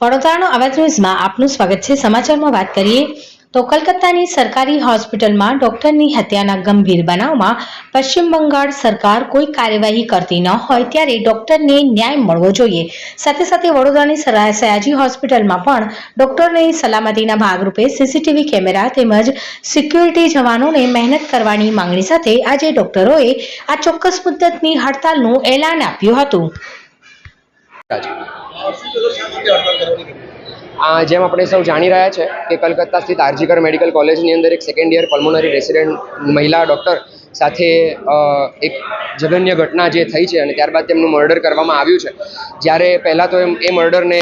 વડોદરાનો અવાજ ન્યૂઝમાં આપનું સ્વાગત છે. સમાચારમાં વાત કરીએ તો કલકત્તાની સરકારી હોસ્પિટલમાં ડોક્ટરની હત્યાના ગંભીર બનાવમાં પશ્ચિમ બંગાળ સરકાર કોઈ કાર્યવાહી કરતી ન હોય ત્યારે ડોક્ટરને ન્યાય મળવો જોઈએ. સાથે સાથે વડોદરાની સયાજી હોસ્પિટલમાં પણ ડોક્ટરની સલામતીના ભાગરૂપે સીસીટીવી કેમેરા તેમજ સિક્યુરિટી જવાનોને મહેનત કરવાની માંગણી સાથે આજે ડોક્ટરોએ આ ચોક્કસ મુદ્દતની હડતાલનું એલાન આપ્યું હતું. જેમ આપણે સૌ જાણી રહ્યા છે કે કલકત્તા સ્થિત આરજીકર મેડિકલ કોલેજની અંદર એક સેકન્ડ યર પલ્મોનરી રેસિડેન્ટ મહિલા ડૉક્ટર સાથે એક જઘન્ય ઘટના જે થઈ છે અને ત્યારબાદ તેમનું મર્ડર કરવામાં આવ્યું છે. જ્યારે પહેલાં તો એમ, એ મર્ડરને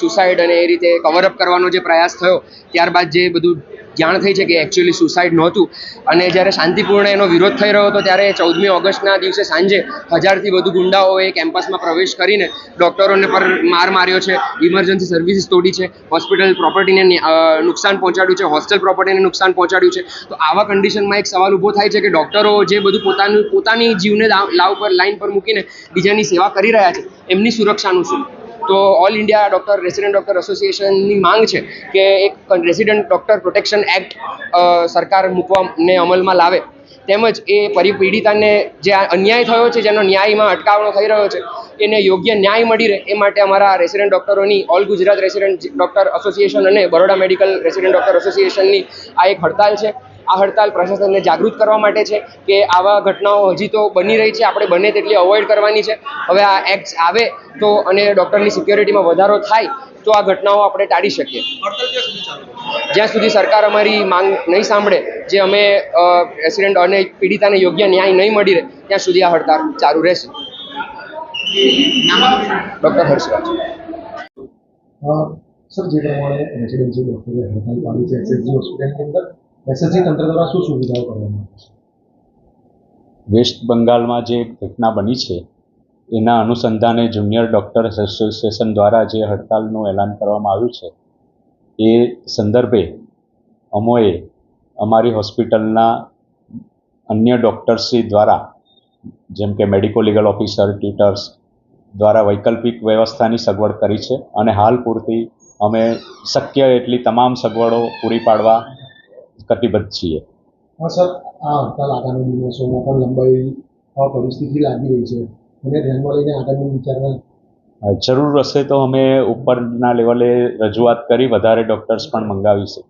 સુસાઇડ અને એ રીતે કવરઅપ કરવાનો જે પ્રયાસ થયો, ત્યારબાદ જે બધું જાણ થઈ છે કે એકચ્યુઅલી સુસાઇડ નહોતું. અને જ્યારે શાંતિપૂર્ણ એનો વિરોધ થઈ રહ્યો હતો, ત્યારે ચૌદમી ઓગસ્ટના દિવસે સાંજે હજારથી વધુ ગુંડાઓએ કેમ્પસમાં પ્રવેશ કરીને ડૉક્ટરોને પર માર માર્યો છે ઇમરજન્સી સર્વિસીસ તોડી છે હોસ્પિટલ પ્રોપર્ટીને નુકસાન પહોંચાડ્યું છે હોસ્ટેલ પ્રોપર્ટીને નુકસાન પહોંચાડ્યું છે. તો આવા કન્ડિશનમાં એક સવાલ ઊભો થાય છે કે ડૉક્ટરો જે બધું પોતાનું, પોતાની જીવને લાવ પર, લાઈન પર મૂકીને બીજાની સેવા કરી રહ્યા છે, એમની સુરક્ષાનું શું? તો all India doctor resident doctor એસોસિએશનની માંગ છે કે એક રેસિડેન્ટ ડૉક્ટર પ્રોટેક્શન એક્ટ સરકાર મૂકવાને અમલમાં લાવે. તેમજ એ પરિપીડિતાને જે અન્યાય થયો છે, જેનો ન્યાયમાં અટકાવણો થઈ રહ્યો છે, એને યોગ્ય ન્યાય મળી રહે એ માટે અમારા resident ડૉક્ટરોની all Gujarat resident doctor association અને બરોડા મેડિકલ રેસિડેન્ટ ડૉક્ટર એસોસિએશનની આ એક હડતાલ છે. આ હડતાલ પ્રશાસનને જાગૃત કરવા માટે છે કે આવા ઘટનાઓ હજી તો બની રહી છે આપણે બને તેટલી અવોઇડ કરવાની છે. હવે આ એક્ટ આવે તો અને ડૉક્ટરની સિક્યોરિટીમાં વધારો થાય તો આ ઘટનાઓ આપણે ટાળી શકીએ. જ્યાં સુધી સરકાર અમારી માંગ નહીં સાંભળે જે અમે રેસિડેન્ટ અને પીડિતાને યોગ્ય ન્યાય નહીં મળી રહે ત્યાં સુધી આ હડતાળ ચાલુ રહેશે. ડૉક્ટર હર્ષરાજ. સર જે પ્રમાણે રેસિડેન્સી ડોક્ટરે હડતાલ પાડી છે એસએસજી હોસ્પિટલની અંદર એસએસજી તંત્ર દ્વારા શું સુવિધાઓ કરવામાં વેસ્ટ બંગાળમાં જે ઘટના બની છે, એના અનુસંધાને જુનિયર ડૉક્ટર્સ એસોસિએશન દ્વારા જે હડતાલનું એલાન કરવામાં આવ્યું છે, એ સંદર્ભે અમોએ અમારી હોસ્પિટલના અન્ય ડૉક્ટર્સી દ્વારા, જેમ કે મેડિકો લીગલ ઓફિસર, ટ્યુટર્સ દ્વારા વૈકલ્પિક વ્યવસ્થાની સગવડ કરી છે અને હાલ પૂરતી અમે શક્ય એટલી તમામ સગવડો પૂરી પાડવા કટિબદ્ધ છીએ. સર. આ હડતાલ આગામી દિવસોમાં પણ લંબાઈ પરિસ્થિતિ લાગી રહી છે. એને ધ્યાનમાં લઈને આગળની વિચારણા. જરૂર હશે તો અમે ઉપરના લેવલે રજૂઆત કરી વધારે ડૉક્ટર્સ પણ મંગાવીશું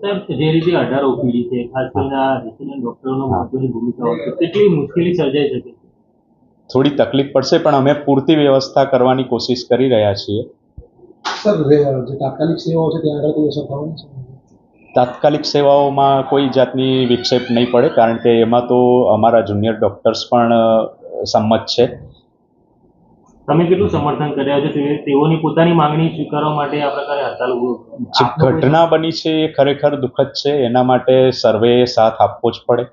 સાહેબ જે રીતે અઢાર ઓપીડી છે ખાસ કરીને રેસિડેન્ટ ડોક્ટરોનો મહત્વની ભૂમિકા હોય છે કેટલી મુશ્કેલી સર્જાઈ શકે? છે થોડી તકલીફ પડશે પણ અમે પૂરતી વ્યવસ્થા કરવાની કોશિશ કરી રહ્યા છીએ. સર જે તાત્કાલિક સેવાઓ છે ત્યાં આગળ કોઈ અસર થવાની છે? તાત્કાલિક સેવાઓમાં કોઈ જાતની વિક્ષેપ નહીં પડે કારણ કે એમાં તો અમારા જુનિયર ડૉક્ટર્સ પણ સંમત છે. તમે કેટલું સમર્થન કર્યા છે? તેઓની પોતાની માંગણી સ્વીકારવા માટે આ પ્રકારે હડતાલ ઘટના બની છે એ ખરેખર દુઃખદ છે. એના માટે સર્વેએ સાથ આપવો જ પડે.